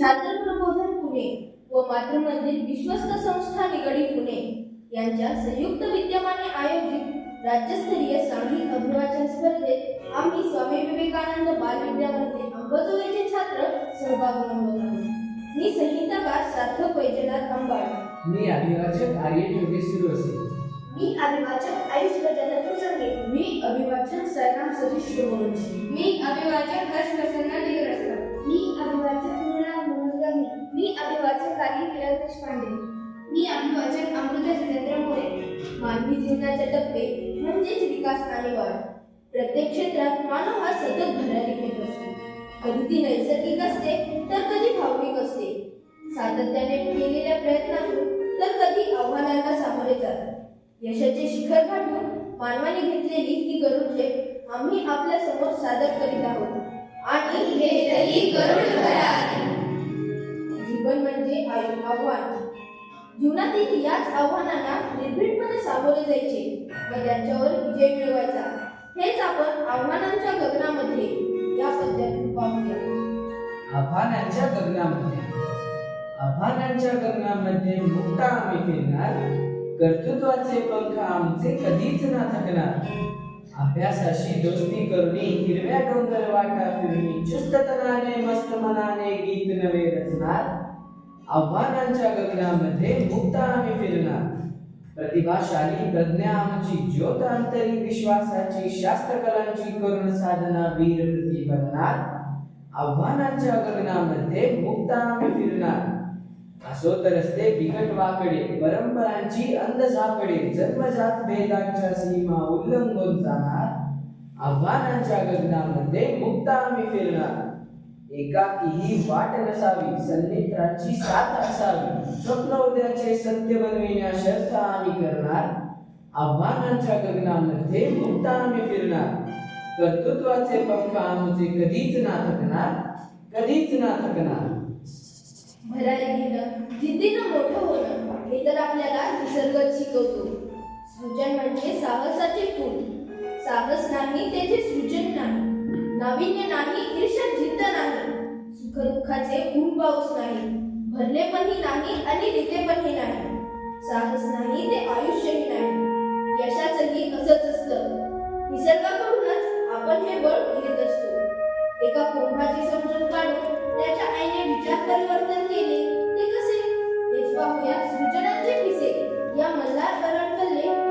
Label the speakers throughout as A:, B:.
A: छात्र प्रबोधन पुणे व मातृमंदिर विश्वस्त संस्था निगडी पुणे यांच्या संयुक्त विद्यमाने आयोजित राज्यस्तरीय सांघिक अभिवाचन स्पर्धेत आम्ही स्वामी विवेकानंद बाल विद्या मंदिर अंबजोगाईचे छात्र सहभाग नोंदवत आहोत. मी संहिताकार सार्थक वैजनाथ अंबाड
B: मी अभिवाचक आर्य योगेश सुरवसे
A: मी अभिवाचक आयुष गजानन कुसंगे मी अभिवाचक सायराम सतीश शिरोमणशी.
C: मी अभिवाचक हर्ष प्रसन्न दिग्रस्त
A: मी अभिवाचक मी अभिवाचक काली किरण देशपांडे.
C: मी अभिवाचक अमृता जितेंद्र मोरे
A: मानवी जीवनाचे टप्पे म्हणजेच विकास आणि वाढ प्रत्येक क्षेत्रात मानव हा सतत भरारी घेत असतो. कधी ती नैसर्गिक असते तर कधी भावनिक असते. सातत्याने केलेल्या प्रयत्नातून तर कधी आव्हानांना सामोरे जातात. यशाचे शिखर गाठून मानवाने घेतलेली ही गरुडे आम्ही आपल्यासमोर सादर करीत आहोत. आणि हे तरी गरुड जीवन म्हणजे आयु आव्हान. जीवनातील याच आव्हानांना निर्भीडपणे सामोरे जायचे व त्यांच्यावर विजय मिळवायचा. हेच आपण आव्हानांच्या गगनामध्ये या पद्धतीत पाहूया.
B: आव्हानांच्या गगनामध्ये. आव्हानांच्या गगनामध्ये मुक्ता आम्ही फिरणार. कर्तृत्वाचे पंख आमचे कधीच ना थकणार. अभ्यासाशी दोस्ती करणे हिरव्या डोंगर वाटा फिरणे चुस्त तनाने मस्त मनाने गीत नवे रचणार. आव्हानांच्या गगनामध्ये मुक्ता आम्ही फिरणार. प्रतिभाशाली प्रज्ञा आमची ज्योत अंतरी विश्वासाची शास्त्रकलांची करुण साधना वीर प्रती बनणार. आव्हानांच्या गगनामध्ये मुक्त आम्ही फिरणार. असो तर असते बिकट वाकडे परंपरांची अंध जन्मजात भेदांच्या सीमा उल्लंघून जाणार. आव्हानांच्या गगनामध्ये मुक्त आम्ही फिरणार. एकाकीही वाट नसावी सन्मित्रांची साथ असावी. स्वप्न उद्याचे सत्य बनविण्या शर्त आम्ही करणार. आव्हानांच्या गगनामध्ये मुक्त आम्ही फिरणार. कर्तृत्वाचे पंख आमचे कधीच ना थकणार कधीच ना थकणार.
A: भरारी घेणं जिद्दीनं मोठं होणं हे तर आपल्याला निसर्गच शिकवतो. सृजन म्हणजे साहसाचे फूल. साहस नाही त्याचे सृजन नाही. नाविन्य नाही ईर्ष्या जिद्द नाही सुखदुःखाचे ऊन पाऊस नाही भरले पणही नाही आणि रितेपणही नाही. साहस नाही ते आयुष्यही नाही. यशाचंही असंच असतं. निसर्गाकडूनच आपण हे बळ घेत असतो. एका कुंभाची समजून काढून त्याच्या आईने विचार परिवर्तन केले ते कसे? हेच पाहूया सृजनाचे किस्से. या मल्हार करणकल्ले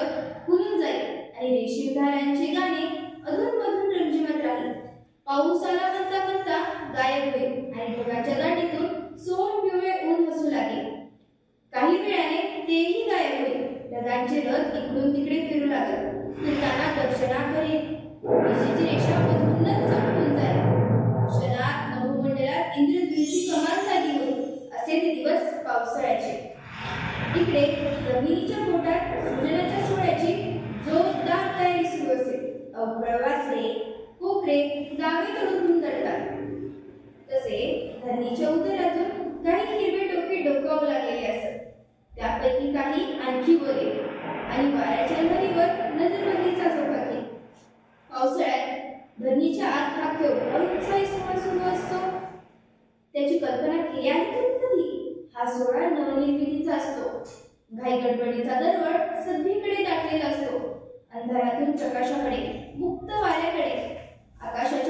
C: अंबराचा फुलून जाईल. आणि रेशीम गाणे गाणी अधूनमधून रंजिमत राहील पाऊस आला करता करता गायब होईल. आणि ढगाच्या गाठीतून सोन पिवळे ऊन हसू लागेल. काही वेळाने तेही गायब होईल. ढगांचे रथ इकडून तिकडे फिरू लागत फिरताना दर्शना करेल विजेची रेषा मधूनच चमकून जाईल. क्षणात नभोमंडलात इंद्रद्वीची कमाल झाली होईल. असे ते दिवस पावसाळ्याचे. इकडे जमिनीच्या पोटात सूर्याच्या धरणीच्या उतरातून काही हिरवे डोके डोकावू लागलेले असत. त्यापैकी काही आणखी वर आणि वाऱ्याच्या लहरीवर नजरबंदीचा झोका घेईल पावसाळ्यात धरणीच्या आत हा केवढा उत्साही सोहळा सुरू असतो. त्याची कल्पना केली आहे तुम्ही कधी? हा सोहळा नवनिर्मितीचा असतो. घाई गडबडीचा दरवळ सगळीकडे दाटलेला असतो. अंधारातून प्रकाशाकडे मुक्त वाऱ्याकडे आकाशाच्या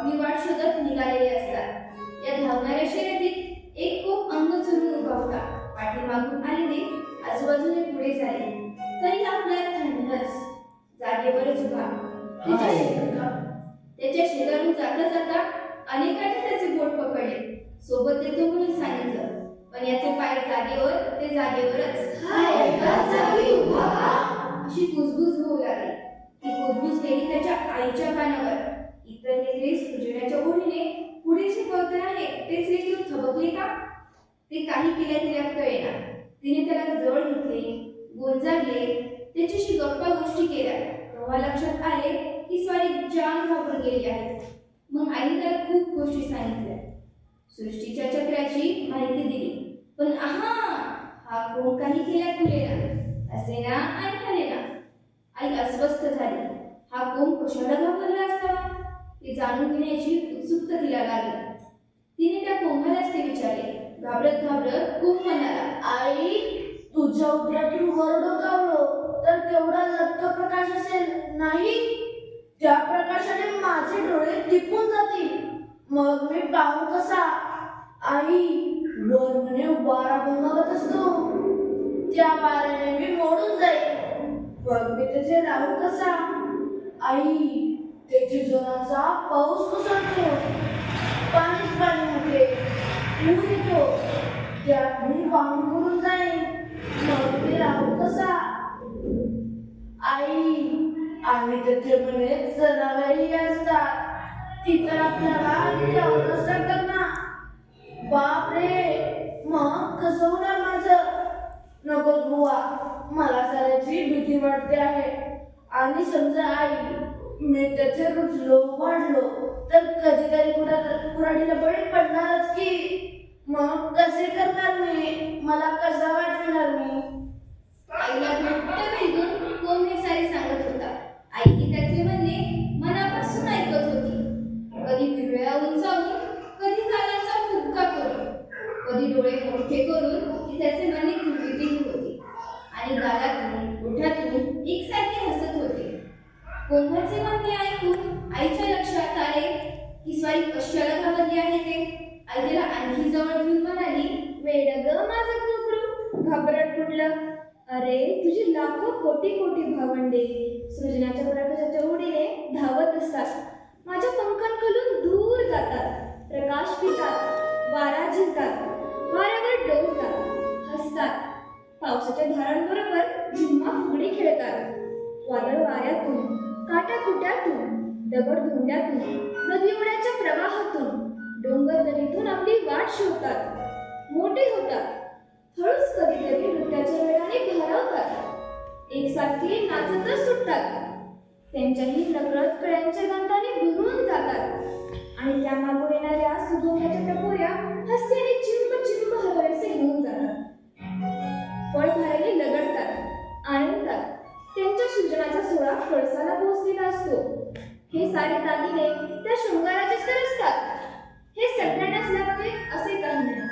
C: जीव आपापली वाट शोधत निघालेले असतात. या धावणाऱ्या शर्यतीत एक कोप अंग चुरून उभा होता. पाठीमागून आलेले आजूबाजूने पुढे झाले. तरी आपला थंडच जागेवरच उभा. त्याच्या शेजारी- त्याच्या शेजारून जाता जाता अनेकांनी त्याचे बोट पकडले. सोबत येतो म्हणून सांगितलं. पण याचे पाय जागेवर ते जागेवरच.
A: हा एकाच जागी उभा.
C: अशी कुजबुज होऊ लागली. आईच्या कानावर इतर नेत्रे सुजण्याच्या ओढीने पुढे जे कळतं आहे तेच लेकरू थबकले का? ते काही केल्या तिला कळेना तिने त्याला जवळ घेतले गोंजारले त्याच्याशी गप्पा गोष्टी केल्या. तेव्हा लक्षात आले की स्वारी जाम घाबरून गेली आहे. मग आईने त्याला खूप गोष्टी सांगितल्या. सृष्टीच्या चक्राची माहिती दिली. पण आहा हा कोण काही केल्या खुलेला असे ना आणि म्हणे आई अस्वस्थ झाली. हा कोण कशाला घाबरला असावा जाणून घेण्याची उत्सुकता तिला लागली. तिने त्या कोंभालाच ते विचारले घाबरत घाबरत कुंभ म्हणाला.
A: आई तुझ्या उदरातून वरडो गावलो तर केवढा लख्ख प्रकाश असेल नाही? त्या प्रकाशाने माझे डोळे टिपून जातील. मग मी पाहू कसा? आई वर म्हणे वारा बनवत असतो. त्या वाऱ्याने मी मोडून जाईल मग मी तिथे राहू कसा? आई तेथे जोराचा पाऊस कोसळतो पाणीच पाणी होते पूर येतो. त्यात मी वाहून पडून जाईल मग मी राहू कसा? आई आणि त्याचे म्हणे जनावरही असतात. तिथं आपल्याला तेवढंच टाकतात ना? बाप रे मग कसं होणार माझं? नको बुवा मला साऱ्याची भीती वाटते आहे. आणि समजा आई मी रुजलो रुचलो वाढलो तर कधीतरी कुठा कुऱ्हाडीला बळी पडणारच की. मग कसे करणार मी? मला कसा वाटणार मी?
C: आईला घट्ट भेटून कोण सारी सांगत होता. आई ही त्याचे म्हणणे मनापासून ऐकत होती. कधी पिवळ्या उंचावून कधी कानाचा फुटका करून. कधी डोळे मोठे करून ती त्याचे म्हणणे खुलवितही होती आणि गालातून ओठातून एकसारखे हसत होते कोंभाचे म्हणणे ऐकून आईच्या लक्षात आले की स्वारी कशाला घाबरली आहे ते आई तिला आणखी जवळ घेऊन म्हणाली
A: वेड ग माझं कुकरू घाबरट कुठलं अरे तुझी लाखो कोटी कोटी भावंडे. सृजनाच्या प्रकाशाच्या उडीने धावत असतात. माझ्या पंखांकडून दूर जातात. प्रकाश पितात. वारा झिरतात. वाऱ्यावर डोलतात. हसतात. पावसाच्या धारांबरोबर झिम्मा फुगडी खेळतात. वादळ वाऱ्यातून काट्या कुट्यातून दगड धोंड्यातून नदी उड्याच्या प्रवाहातून डोंगर दरीतून आपली वाट शोधतात. मोठे होतात. हळूच कधीतरी नृत्याच्या वेळाने भारावतात. एकसारखे नाचतच सुटतात. त्यांच्याही नकळत कळ्यांच्या गंधाने भरून जातात. आणि त्या मागून येणाऱ्या सुगंधाच्या टपोऱ्या हस्याने चिंब चिंब हलवायचे घेऊन जातात. फळ भाराने लगडतात आनंदात त्यांच्या सृजनाचा सोहळा कळसाला पोहोचलेला असतो. हे सारे दागिने त्या शृंगाराचे तर असतात. हे सगळ्यांनाच लागते असे काही नाही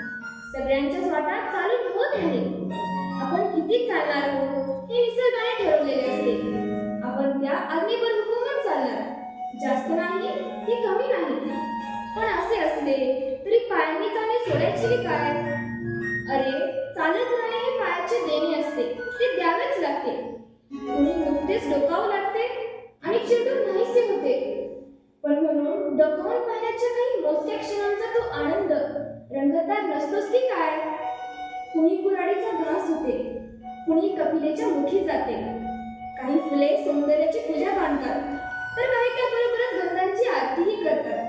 A: सगळ्यांच्याच वाटा चालू होत राहील आपण किती चालणार आहोत हे निसर्गाने ठरवलेले असते. आपण त्या आज्ञेवर हुकूमच चालणार. जास्त नाही की कमी नाही. पण असे असले तरी पायांनी चालणे सोडायचे काय? अरे चालत राहणे हे पायाचे देणे असते. ते द्यावेच लागते. कोणी नुकतेच डोकावं लागते आणि चिडून नाहीसे होते. पण म्हणून डोकावून पाहण्याच्या काही मोजक्या क्षणांचा तो आनंद रंगतदार नसतोच की काय? कुणी कुऱ्हाडीचा कुणी कपिलेच्या मुठी जाते. काही फुले सौंदर्याची पूजा बांधतात. तर काही त्या त्याबरोबरच गंधांची आरतीही करतात.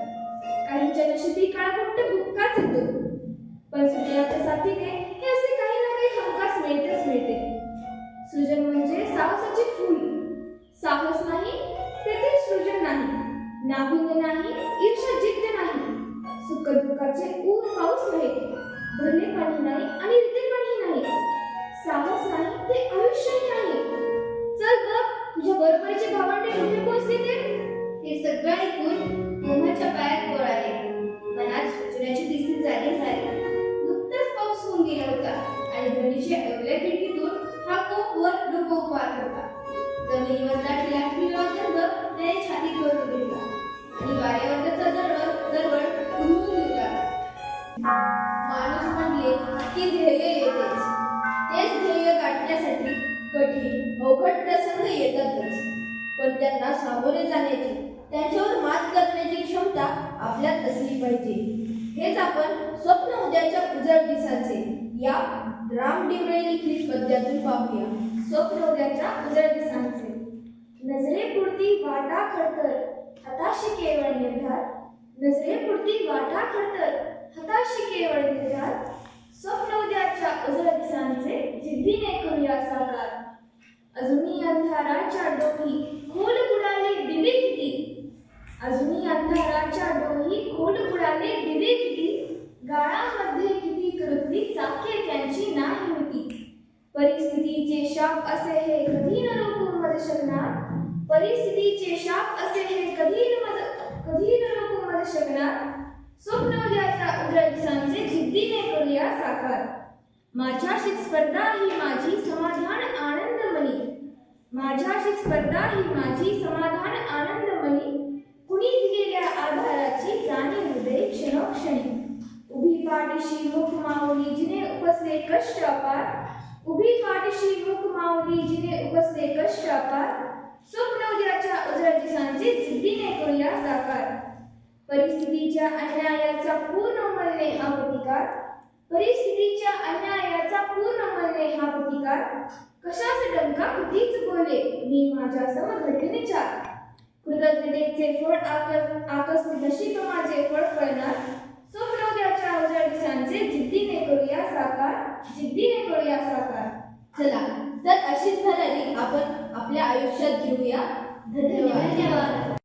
A: काहींच्या नशिबी काळाकुट्ट भुक्काच येतो. पण सृजनाच्या साथीने हे असे काही ना काही हमखास मिळतेच मिळते. सृजन म्हणजे साहसाचे फूल. साहस नाही तेथे सृजन नाही. नाभिन्य नाही ईर्षा जिद्द नाही. सुख दुःखाचे ऊन पाऊस नाही. भरले पाणी नाही आणि
C: वर डोकं पाहत होता जमिनीवर दाटलेला हिरवा गंध त्याने छातीत भरून घेतला. आणि वाऱ्यावरचा दरवळ दरवळ उडून निघला
A: माणूस म्हणले की ध्येय येतेच. तेच ध्येय गाठण्यासाठी कठीण अवघड प्रसंग येतातच. पण त्यांना सामोरे जाण्याची त्यांच्यावर मात करण्याची क्षमता आपल्यात असली पाहिजे. हेच आपण स्वप्न उद्याच्या उजळ दिसाचे या राम डिवळे लिखित पद्यातून पाहूया. स्वप्नोद्याच्या उजळ दिसांचे. नजरे नजरेपुरती वाटा खडतर हताशी केवळ निर्धार. नजरेपुरती वाटा खडतर हताशी केवळ निर्धार. स्वप्नोद्याच्या उजळ दिसांचे जिद्दीने करूया साकार. अजूनही अंधाराच्या डोही खोल बुडाले दिवे किती? अजूनही अंधाराच्या डोही खोल बुडाले दिवे किती? गाळामध्ये किती चाके त्यांची नाही होती. परिस्थितीचे शाप असे हे कधी न रोखून मज शकणार परिस्थितीचे शाप असे हे कधी न कधी न रोखून मज शकणार स्वप्न उद्याच्या उजळ दिसांचे जिद्दीने करूया साकार. माझ्याशी स्पर्धा ही माझी समाधान आनंद मनी माझ्याशी स्पर्धा ही माझी समाधान आनंद मनी कुणी दिलेल्या आधाराची उभी पाठीशी मुख माऊली जिने उपसले कष्ट अपार। उभी पाठीशी मुख मावली जिने उपसले कष्ट अपार। स्वप्न उद्याच्या उजळ दिसांचे जिद्दीने करूया साकार। परिस्थितीच्या अन्यायाचा पूर्ण मल्ले हा प्रतिकार। परिस्थितीच्या अन्यायाचा पूर्ण मल्ले हा प्रतिकार। कशाचे डंका कधीच बोले मी माझ्या सम घडविणीच्या कृतज्ञतेचे फळ आक आकस्मिक नशीब माझे फळ फळणार। जिद्दीने करूया साकार जिद्दीने करूया साकार.
C: चला तर अशीच भरारी आपण आपल्या आयुष्यात घेऊया. धन्यवाद
A: धन्यवाद.